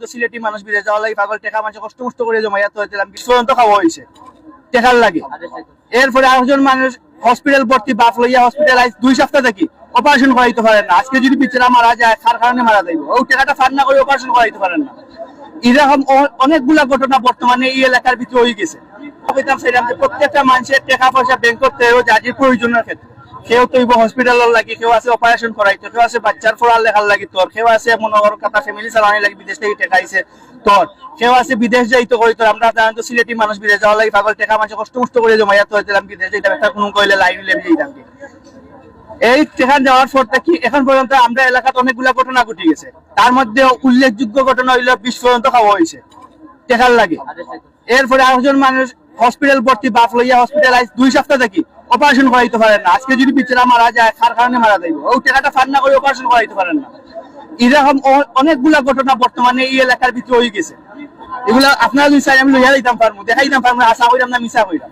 তো সিলেটি মানুষ লাগে পাগল, টেকা মানুষ কষ্ট মষ্ট করে জমাইয়া তো দিলাম। বিশ পর্যন্ত খাওয়া হয়েছে। টেকার লাগে। এরপরে আরেকজন মানুষ হসপিটাল ভর্তি, বাপ লইয়া দুই সপ্তাহ থাকি অপারেশন করাইতে পারেন না। আজকে যদি বিচরা মারা যায় খার কারণে মারা যাইব? ওই টাকাটা ফান্ড না করে অপারেশন করাইতে পারেন না। এরকম অনেকগুলা ঘটনা বর্তমানে এই এলাকার ভিতরে হয়ে গেছে। প্রত্যেকটা মানুষের টাকা পয়সা ব্যাংক করতে যাদের প্রয়োজনের ক্ষেত্রে। কেউ তো হসপিটালের লাগি, কেউ আছে অপারেশন করাইতো কেউ আছে বাচ্চার পড়ার লেখার লাগি তোর কেউ আছে করো ফ্যামিলি চালানোর লাগি বিদেশ থেকে টাকা আইছে তোর কেউ আছে বিদেশ যাইতো কইতো আমরা জানেন তো সিলেটি মানুষ বিদেশ যাওয়ার পাগল, টাকা মানুষ কষ্ট মষ্ট করে জমাইয়া তো দিলাম বিদেশ যাইতাম, একটা কোনো কইলে লাইন কি। এই সেখান যাওয়ার পর থেকে এখন পর্যন্ত আমরা এলাকাতে অনেকগুলা ঘটনা ঘটে গেছে তার মধ্যে উল্লেখযোগ্য ঘটনা হইল, বিশ পর্যন্ত খাওয়া হয়েছে টেকার লাগে এরপরে আরেকজন মানুষ হসপিটাল ভর্তি, বাপ লইয়া হসপিটাল দুই সপ্তাহ থাকি। অপারেশন করাইতে পারেন না। আজকে যদি বিচরা মারা যায় খার কারণে মারা যাইব। ওই টাকাটা ফান্ড না করে অপারেশন করাইতে পারেন না। এরকম অনেকগুলা ঘটনা বর্তমানে এই এলাকার ভিতরে হয়ে গেছে। এগুলা আপনারা যদি চাই আমি লইয়া দিতাম পারব দেখাই দিতাম পারব আশা করিলাম না মিশা করিলাম।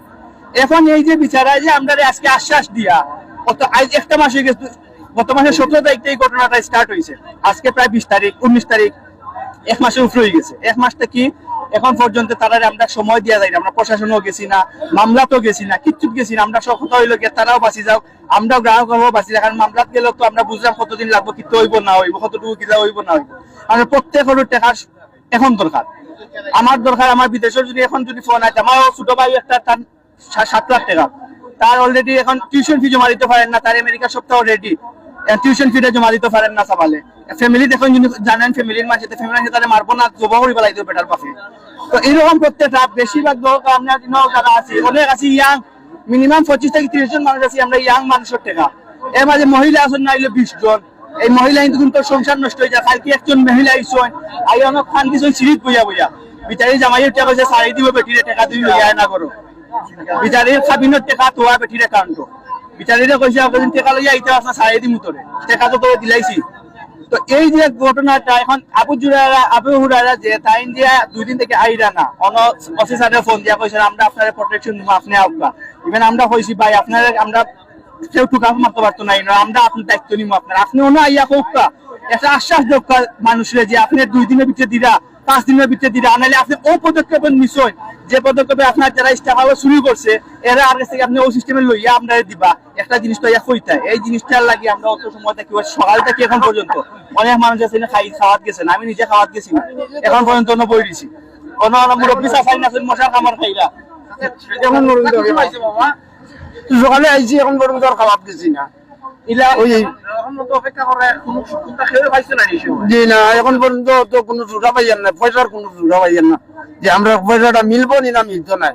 এখন এই যে বিচারা যে আমরা আজকে আশ্বাস দিয়া কত আজ একটা মাস হয়ে গেছে, গত মাসের সতেরো তারিখ থেকে ঘটনাটা স্টার্ট হয়েছে। আজকে প্রায় বিশ তারিখ, উনিশ তারিখ, এক মাসের উপরে হয়ে গেছে। এক মাসটা কি এখন পর্যন্ত তারা আমরা সময় দেওয়া যায় আমরা প্রশাসনও গেছি না, মামলাতেও গেছি না কিচ্ছু গেছি না, আমরা সব হইল গিয়ে তারাও বাঁচি যাও, আমরাও গ্রাহক হব বাঁচি যাও কারণ মামলাত গেলেও তো আমরা বুঝলাম কতদিন লাগবো কিন্তু হইব না হইব, কতটুকু কিলা হইব না হইব। আমরা প্রত্যেক হলো টাকার এখন দরকার। আমার দরকার, আমার বিদেশের যদি এখন যদি ফোন আছে আমার ছোট ভাই একটা, তার সাত লাখ টাকা। তার অলরেডি এখন টিউশন ফি জমা দিতে পারেন না, তার আমেরিকা সপ্তাহ রেডি টিউশন ফিটা জমা দিতে পারেন না সবালে। ফ্যামিলি দেখুন জানেন ফ্যামিলির মাঝে ফ্যামিলি মাঝে তারা মারবো না, জবা করি পেলাই দেবো বেটার পাশে তো এইরকম প্রত্যেকটা, বেশিরভাগ লোক আমরা যারা আছি, অনেক আছি ইয়াং মিনিমাম পঁচিশ থেকে তিরিশ জন মানুষ আছি, আমরা ইয়াং মানুষের টাকা এর মাঝে মহিলা আসন না বিশ জন। এই মহিলা কিন্তু সংসার নষ্ট হয়ে যায়, কালকে একজন মহিলা আইসন আই অনেক খান দিছন সিঁড়িত বইয়া বইয়া বিচারি জামাইয়ের টাকা সারি দিব বেটিরে টাকা তুমি লইয়া না করো। বিচারির খাবিনের টাকা তোয়া বেটিরে কান্ত বিচারিরে কইছে আপনি টাকা লইয়া তোরে। টাকা তো দিলাইছি। তো এই যে ঘটনাটা, এখন হুরারা যে তাইন যে দুই দিন থেকে আইরা না, অন অফিসারে ফোন দিয়া কইছে, আমরা আপনার প্রোটেকশন দিব আপনি ইভেন আমরা কইছি, ভাই, আপনার, আমরা কেউ মারতে পারতো না আমরা দায়িত্ব নিব আপনার। আপনি আইয়া কোকা, একটা আশ্বাস যোগ মানুষের যে আপনি দুই দিনের ভিতরে দিরা পাঁচ দিনের ভিতরে দিরা আনালে আপনি ও পদক্ষেপ নিশ্চয় যে পদক্ষেপে আপনার যারা স্টাফ আবার শুরু করছে এরা আর কাছে আপনি ও সিস্টেমে লইয়া আমরা দিবা। একটা জিনিস তো ইয়া কইতা এই জিনিসটার লাগি আমরা অত সময় থাকি সকাল থেকে এখন পর্যন্ত অনেক মানুষ আছে খাই খাওয়াত গেছেন আমি নিজে খাওয়াত গেছি না। এখন পর্যন্ত বই দিছি। অন্য মুরব্বী সাফাই না মশার খামার খাইরা। এখন সকালে আইছি এখন পর্যন্ত আর খাওয়াত গেছি না। জি না এখন পর্যন্ত তো কোনো সুরা পাইয়ান না পয়সার কোনো সুরা পাইয়ান না যে আমরা পয়সাটা মিলবো নি না মিলতো না